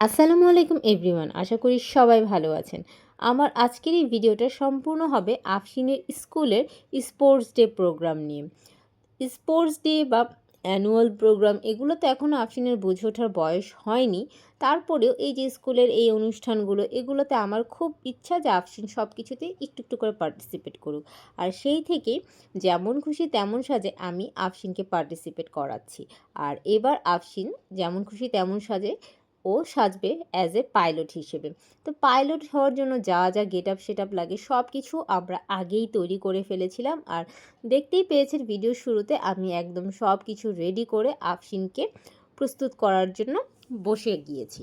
আসসালামু আলাইকুম এভরিওয়ান, আশা করি সবাই ভালো আছেন। আমার আজকের এই ভিডিওটা সম্পূর্ণ হবে আফসিনের স্কুলের স্পোর্টস ডে প্রোগ্রাম নিয়ে। স্পোর্টস ডে বা অ্যানুয়াল প্রোগ্রাম এগুলো তো এখনও আফরিনের বুঝে ওঠার বয়স হয়নি। তারপরেও এই যে স্কুলের এই অনুষ্ঠানগুলো, এগুলোতে আমার খুব ইচ্ছা যে আফরিন সব কিছুতে একটু একটু করে পার্টিসিপেট করুক। আর সেই থেকে যেমন খুশি তেমন সাজে আমি আফসিনকে পার্টিসিপেট করাচ্ছি। আর এবার আফসিন যেমন খুশি তেমন সাজে ও সাজবে অ্যাজ এ পাইলট হিসেবে। তো পাইলট হওয়ার জন্য যা যা গেট আপ সেট আপ লাগে সব কিছু আমরা আগেই তৈরি করে ফেলেছিলাম আর দেখতেই পেয়েছেন ভিডিও শুরুতে আমি একদম সব কিছু রেডি করে আফসিনকে প্রস্তুত করার জন্য বসে গিয়েছি।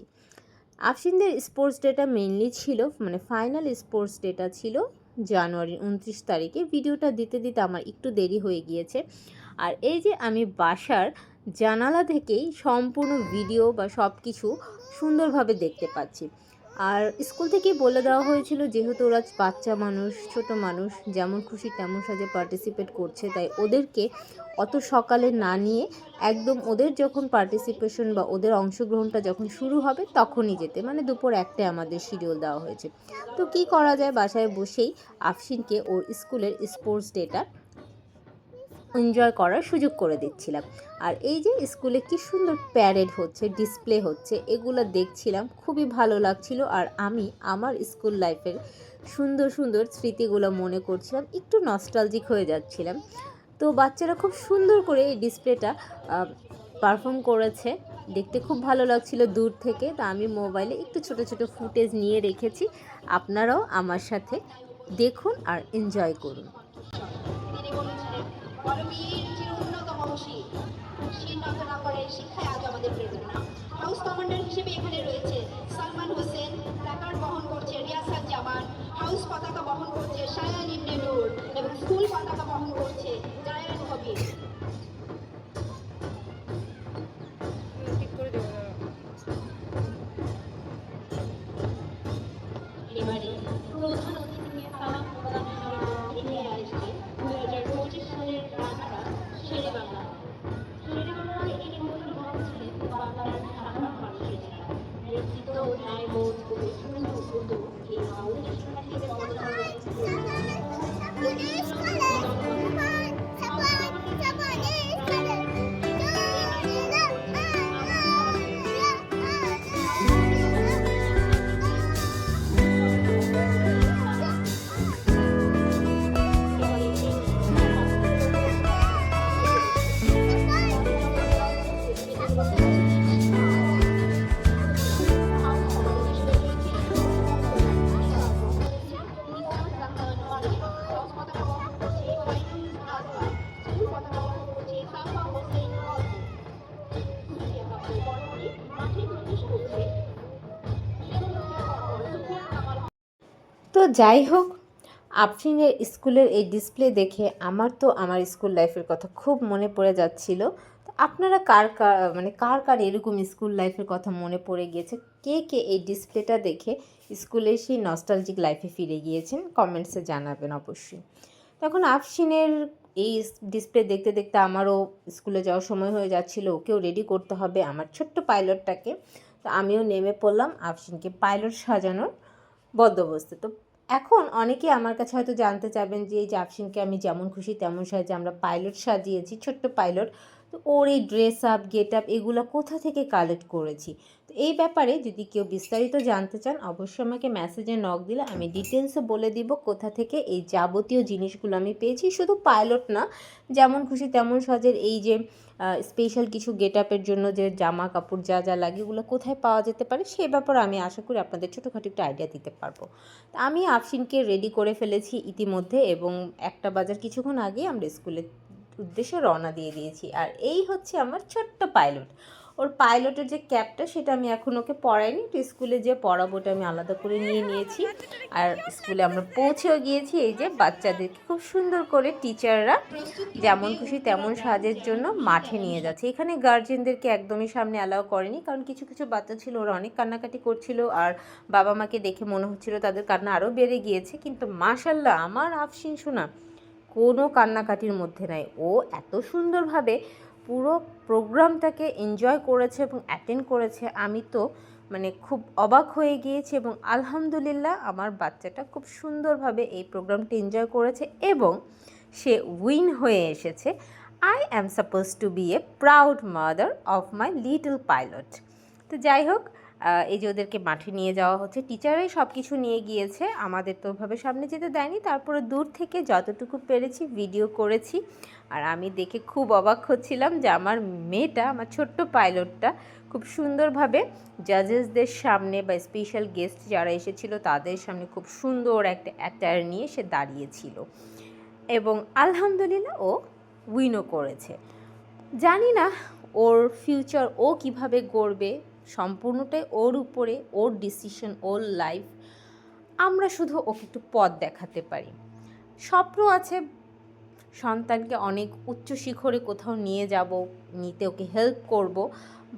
আফসিনদের স্পোর্টস ডেটা মেনলি ছিল মানে ফাইনাল স্পোর্টস ডেটা ছিল জানুয়ারির উনত্রিশ তারিখে। ভিডিওটা দিতে দিতে আমার একটু দেরি হয়ে গিয়েছে। আর এই যে আমি বাসার জানালা থেকেই সম্পূর্ণ ভিডিও বা সব কিছু সুন্দরভাবে দেখতে পাচ্ছি। আর স্কুল থেকেই বলে দেওয়া হয়েছিল যেহেতু ওরা বাচ্চা মানুষ, ছোট মানুষ, যেমন খুশি তেমন সাজে পার্টিসিপেট করছে, তাই ওদেরকে অত সকালে না নিয়ে একদম ওদের যখন পার্টিসিপেশন বা ওদের অংশগ্রহণটা যখন শুরু হবে তখনই যেতে। মানে দুপুর একটায় আমাদের শিডিউল দেওয়া হয়েছে। তো কি করা যায়? বাসায় বসেই আফসিনকে ওর স্কুলের স্পোর্টস ডেটা এনজয় করার সুযোগ করে দিচ্ছিলাম। আর এই যে স্কুলে কি সুন্দর প্যারেড হচ্ছে ডিসপ্লে হচ্ছে, এগুলো দেখছিলাম, খুবই ভালো লাগছিল। আর আমি আমার স্কুল লাইফের সুন্দর সুন্দর স্মৃতিগুলো মনে করছিলাম, একটু নস্টালজিক হয়ে যাচ্ছিলাম। তো বাচ্চারা খুব সুন্দর করে এই ডিসপ্লেটা পারফর্ম করেছে। দেখতে খুব ভালো লাগছিল দূর থেকে। তা আমি মোবাইলে একটু ছোট ছোট ফুটেজ নিয়ে রেখেছি। আপনারাও আমার সাথে দেখুন আর এনজয় করুন। পরবীর চির উন্নত মহর্ষি শ্রীনাথ নাম্বারের শিক্ষায় আজ আমাদের প্রেরণা। হাউস কমান্ডার হিসেবে এখানে রয়েছে সালমান হোসেন, প্ল্যাকার্ড বহন করছে রিয়াসাদ জামান, হাউস পতাকা বহন করছে শায়ান Thank you. তো যাই হোক, আফরিনের স্কুলের এই ডিসপ্লে দেখে আমার তো আমার স্কুল লাইফের কথা খুব মনে পড়ে যাচ্ছিল। তো আপনারা কার কার মানে কার কার এরকম স্কুল লাইফের কথা মনে পড়ে গিয়েছে? কে কে এই ডিসপ্লেটা দেখে স্কুলের সেই নস্টালজিক লাইফে ফিরে গিয়েছেন? কমেন্টসে জানাবেন অবশ্যই। তখন আফসিনের এই ডিসপ্লে দেখতে দেখতে আমারও স্কুলে যাওয়ার সময় হয়ে যাচ্ছিল, ওকেও রেডি করতে হবে আমার ছোট্ট পাইলটটাকে তো আমিও নেমে পড়লাম আফসিনকে পাইলট সাজানোর। বন্দোবস্তে। তো এখন অনেকে আমার কাছে হয়তো জানতে চাবেন যে এই জাপসিনকে আমি যেমন খুশি তেমন সাজে, আমরা পাইলট সাজিয়েছি, ছোট্ট পাইলট। তো ওর এই ড্রেস আপ গেট আপ এগুলো কোথা থেকে কালেক্ট করেছি? তো এই ব্যাপারে যদি কেউ বিস্তারিত জানতে চান, অবশ্যই আমাকে মেসেজে নক দিলে আমি ডিটেলসে বলে দিব কোথা থেকে এই যাবতীয় জিনিসগুলো আমি পেয়েছি। শুধু পাইলট না, যেমন খুশি তেমন সাজের এই যে স্পেশাল কিছু গেট আপের জন্য যে জামা কাপড় যা যা লাগে ওগুলো কোথায় পাওয়া যেতে পারে, সে ব্যাপারে আমি আশা করি আপনাদের ছোটোখাটো একটা আইডিয়া দিতে পারব। আমি আফসিনকে রেডি করে ফেলেছি ইতিমধ্যে এবং একটা বাজার কিছুক্ষণ আগে আমরা স্কুলের উদ্দেশ্যে রওনা দিয়ে দিয়েছি। আর এই হচ্ছে আমার ছোট্ট পাইলট। ওর পাইলটের যে ক্যাপটা সেটা আমি এখন ওকে পড়াইনি। তো স্কুলে যে পড়াবো ওটা আমি আলাদা করে নিয়ে নিয়েছি। আর স্কুলে আমরা পৌঁছেও গিয়েছি। এই যে বাচ্চাদেরকে খুব সুন্দর করে টিচাররা যেমন খুশি তেমন সাজের জন্য মাঠে নিয়ে যাচ্ছে। এখানে গার্জেনদেরকে একদমই সামনে অ্যালাউ করেনি। কারণ কিছু কিছু বাচ্চা ছিল, ওরা অনেক কান্নাকাটি করছিল। আর বাবা মাকে দেখে মনে হচ্ছিল তাদের কান্না আরও বেড়ে গিয়েছে। কিন্তু মাশাল্লাহ আমার আফসিন শোনা কোনো কান্নাকাটির মধ্যে নাই। ও এত সুন্দরভাবে পুরো প্রোগ্রামটাকে এনজয় করেছে এবং অ্যাটেন্ড করেছে। আমি তো মানে খুব অবাক হয়ে গিয়েছি এবং আলহামদুলিল্লাহ আমার বাচ্চাটা খুব সুন্দরভাবে এই প্রোগ্রামটি এনজয় করেছে এবং সে উইন হয়ে এসেছে। I am suppose to be a proud mother of my little pilot তো যাই হোক এই যে ওদেরকে মাঠে নিয়ে যাওয়া হচ্ছে। টিচারাই সব কিছু নিয়ে গিয়েছে। আমাদের তো ওভাবে সামনে যেতে দেয়নি। তারপরে দূর থেকে যতটুকু পেরেছি ভিডিও করেছি। আর আমি দেখে খুব অবাক হচ্ছিলাম যে আমার মেয়েটা, আমার ছোট্ট পাইলটটা খুব সুন্দরভাবে জাজেসদের সামনে বা স্পেশাল গেস্ট যারা এসেছিল তাদের সামনে খুব সুন্দর একটা অ্যাটায়ার নিয়ে সে দাঁড়িয়েছিল। এবং আলহামদুলিল্লাহ ও উইনও করেছে। জানি না ওর ফিউচার ও কীভাবে গড়বে। সম্পূর্ণটাই ওর উপরে, ওর ডিসিশন ওর লাইফ আমরা শুধু ওকে একটু পথ দেখাতে পারি। স্বপ্ন আছে সন্তানকে অনেক উচ্চ শিখরে কোথাও নিয়ে যাব, নিতে ওকে হেল্প করব,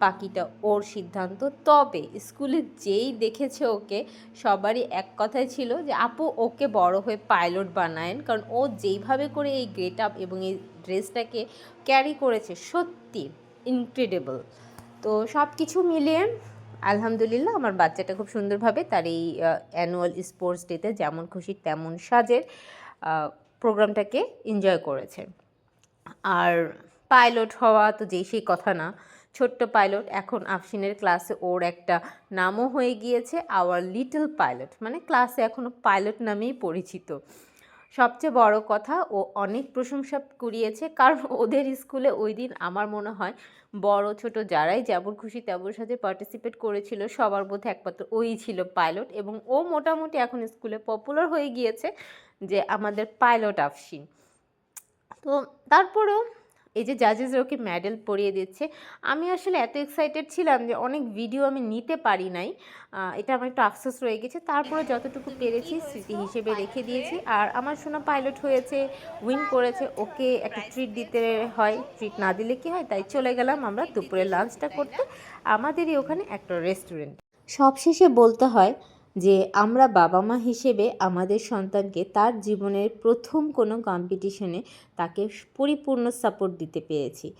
বাকিটা ওর সিদ্ধান্ত। তবে স্কুলে যেই দেখেছে ওকে, সবারই এক কথাই ছিল যে, আপু, ওকে বড় হয়ে পাইলট বানায়েন। কারণ ও যেইভাবে করে এই গেট আপ এবং এই ড্রেসটাকে ক্যারি করেছে, সত্যি ইনক্রেডিবল তো সব কিছু মিলিয়ে আলহামদুলিল্লাহ আমার বাচ্চাটা খুব সুন্দরভাবে তার এই অ্যানুয়াল স্পোর্টস ডেতে যেমন খুশি তেমন সাজের প্রোগ্রামটাকে এনজয় করেছে। আর পাইলট হওয়া তো যেই সেই কথা না, ছোট্ট পাইলট এখন আফসিনের ক্লাসে ওর একটা নামও হয়ে গিয়েছে আওয়ার লিটল পাইলট মানে ক্লাসে এখনও পাইলট নামেই পরিচিত। সবচেয়ে বড় কথা ও অনেক প্রশংসা কুড়িয়েছে, কারণ ওদের স্কুলে ওই দিন আমার মনে হয় বড়, ছোট যারাই যেমন খুশি তেমন সাথে পার্টিসিপেট করেছিল, সবার মধ্যে একমাত্র ওই ছিল পাইলট এবং ও মোটামুটি এখন স্কুলে পপুলার হয়ে গিয়েছে যে আমাদের পাইলট আফসিন তো তারপরেও এই যে জাজেসরা ওকে মেডেল পরিয়ে দিচ্ছে আমি আসলে এত এক্সাইটেড ছিলাম যে অনেক ভিডিও আমি নিতে পারি নাই। এটা আমার একটু আফসোস রয়ে গেছে। তারপরে যতটুকু পেরেছি স্মৃতি হিসেবে রেখে দিয়েছি। আর আমার শোনা পাইলট হয়েছে উইন করেছে ওকে একটা ট্রিট দিতে হয়। ট্রিট না দিলে কি হয়? তাই চলে গেলাম আমরা দুপুরে লাঞ্চটা করতে। আমাদেরই ওখানে একটা রেস্টুরেন্ট সবশেষে বলতে হয় যে আমরা বাবা মা হিসেবে আমাদের সন্তানকে তার জীবনের প্রথম কোনো কম্পিটিশনে তাকে পরিপূর্ণ সাপোর্ট দিতে পেরেছি।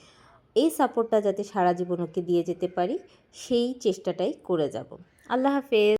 এই সাপোর্টটা যাতে সারা জীবন ওকে দিয়ে যেতে পারি, সেই চেষ্টাটাই করে যাব। আল্লাহ হাফেজ।